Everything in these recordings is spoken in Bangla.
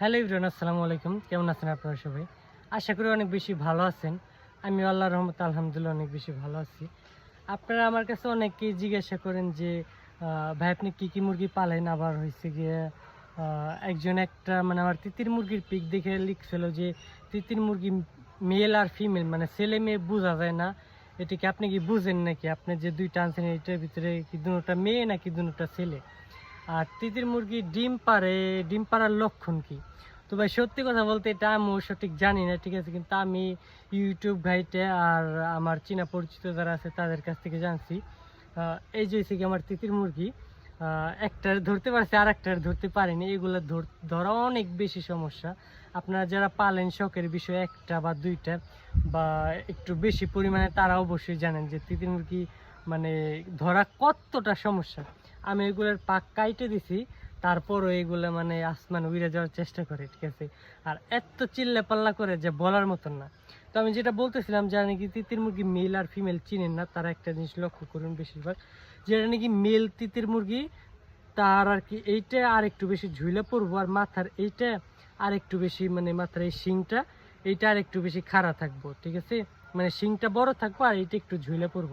হ্যালো ইব্রান আসসালামু আলাইকুম। কেমন আছেন আপনারা সবাই? আশা করি অনেক বেশি ভালো আছেন। আমি আল্লাহ রহমত আলহামদুলিল্লাহ অনেক বেশি ভালো আছি। আপনারা আমার কাছে অনেকেই জিজ্ঞাসা করেন যে ভাই, আপনি কী কী মুরগি পালেন? আবার হয়েছে গিয়ে একজন একটা মানে আমার তিতির মুরগির পিক দেখে লিখছিল যে, তিতির মুরগি মেল আর ফিমেল মানে ছেলে মেয়ে বোঝা যায় না। এটাকে আপনি কি বুঝেন নাকি? আপনি যে দুইটা আনছেন, এটার ভিতরে কি দুটা মেয়ে নাকি দুটা ছেলে? আর তিতির মুরগি ডিম পারে, ডিম পাড়ার লক্ষণ কি? তো ভাই, সত্যি কথা বলতে এটা আমিও সঠিক জানি না, ঠিক আছে? কিন্তু আমি ইউটিউব ঘাইটে আর আমার চীনা পরিচিত যারা আছে, তাদের কাছ থেকে জানছি। এই যে কি আমার তিতির মুরগি একটার ধরতে পারছে আর একটার ধরতে পারেনি। এগুলো ধরা অনেক বেশি সমস্যা। আপনারা যারা পালেন, শখের বিষয়ে একটা বা দুইটা বা একটু বেশি পরিমাণে, তারা অবশ্যই জানেন যে তিতির মুরগি মানে ধরা কতটা সমস্যা। আমি এগুলোর পাক কাইটে দিছি, তারপরও এগুলো মানে আসমান উড়ে যাওয়ার চেষ্টা করে, ঠিক আছে? আর এত চিল্লা পাল্লা করে যে বলার মতন না। তো আমি যেটা বলতেছিলাম যারা নাকি তিতির মুরগি মেল আর ফিমেল চিনেন না, তারা একটা জিনিস লক্ষ্য করুন বেশিরভাগ। যেটা নাকি মেল তিতির মুরগি তার আর কি এইটা আর একটু বেশি ঝুলে পড়ব, আর মাথার এইটা আর একটু বেশি মানে মাথার এই শিংটা, এইটা আর একটু বেশি খাড়া থাকব, ঠিক আছে? মানে শিংটা বড় থাকব আর এইটা একটু ঝুলে পড়ব।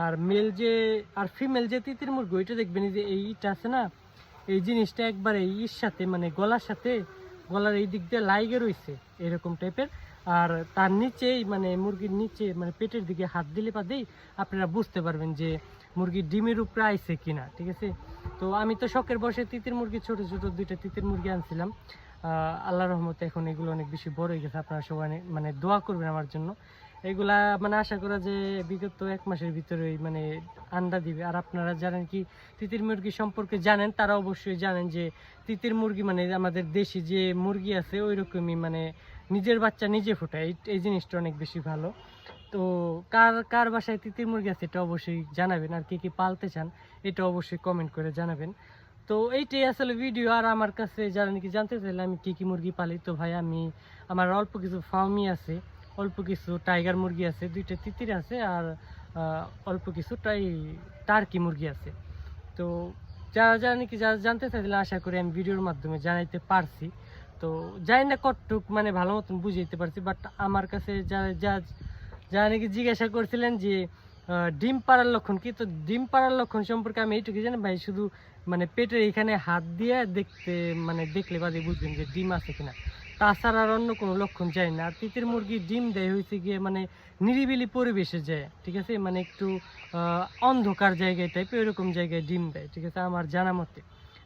আর মেল যে, আর ফিমেল যে তিতির মুরগি, ওইটা দেখবেন এই যে এইটা আছে না? এই জিনিসটা একবারে ইর সাথে মানে গলার সাথে, গলার এই দিক দিয়ে লাইগে রয়েছে এরকম টাইপের আর তার নিচেই মানে মুরগির নিচে মানে পেটের দিকে হাত দিলে পাদেই আপনারা বুঝতে পারবেন যে মুরগির ডিমের উপরে আইছে কিনা, ঠিক আছে? তো আমি তো শখের বসে তিতির মুরগি, ছোট ছোট দুইটা তিতির মুরগি আনছিলাম। আল্লাহ রহমতে এখন এগুলো অনেক বেশি বড় হয়ে গেছে। আপনারা সবাই মানে দোয়া করবেন আমার জন্য। এগুলা মানে আশা করা যে বিগত এক মাসের ভিতরে মানে আন্ডা দিবে। আর আপনারা জানেন কি, তিতির মুরগি সম্পর্কে জানেন, তারা অবশ্যই জানেন যে তিতির মুরগি মানে আমাদের দেশি যে মুরগি আছে ওই রকমই মানে নিজের বাচ্চা নিজে ফোটায়। এই- জিনিসটা অনেক বেশি ভালো। তো কার কার বাসায় তিতির মুরগি আছে এটা অবশ্যই জানাবেন। আর কে কি পালতে চান, এটা অবশ্যই কমেন্ট করে জানাবেন। তো এইটাই আসলে ভিডিও আর আমার কাছে যারা নাকি জানতে চাইলে আমি কি কি মুরগি পালি? তো ভাই, আমি আমার অল্প কিছু ফার্মই আছে। অল্প কিছু টাইগার মুরগি আছে, দুইটা তিতির আছে আর অল্প কিছু টাই টার্কি মুরগি আছে। তো যারা যারা নাকি যারা জানতে চাইছিলেন আশা করি আমি ভিডিওর মাধ্যমে জানাইতে পারছি। তো জানি না কতটুক মানে ভালো মতন বুঝাইতে পারছি বাট আমার কাছে যারা যা যারা নাকি জিজ্ঞাসা করছিলেন যে ডিম পাড়ার লক্ষণ কি? তো ডিম পাড়ার লক্ষণ সম্পর্কে আমি এইটুকু জানি, ভাই শুধু মানে পেটের এখানে হাত দিয়ে দেখতে মানে দেখলে বাদে বুঝবেন যে ডিম আছে কিনা। তাছাড়া আর অন্য কোনো লক্ষণ যায় না। আর তিতির মুরগি ডিম দেয় হয়েছে গিয়ে মানে নিরিবিলি পরিবেশে যায়, ঠিক আছে? মানে একটু অন্ধকার জায়গায় টাইপের এরকম জায়গায় ডিম দেয়, ঠিক আছে? আমার জানা মতে।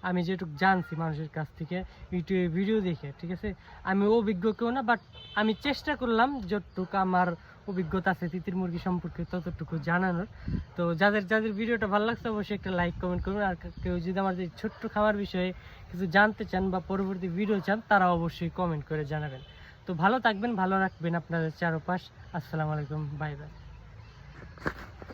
আমি যেটুকু জানছি মানুষের কাছ থেকে, ইউটিউবে ভিডিও দেখে, ঠিক আছে? আমি অভিজ্ঞ কেউ না বাট আমি চেষ্টা করলাম যতটুকু আমার অভিজ্ঞতা আছে তিতির মুরগি সম্পর্কে ততটুকু জানানোর। তো যাদের যাদের ভিডিওটা ভালো লাগছে, অবশ্যই একটা লাইক কমেন্ট করুন। আর কেউ যদি আমার যে ছোট্ট খামার বিষয়ে কিছু জানতে চান বা পরবর্তী ভিডিও চান, তারা অবশ্যই কমেন্ট করে জানাবেন। তো ভালো থাকবেন, ভালো রাখবেন আপনাদের চারপাশ। আসসালামু আলাইকুম বাই বাই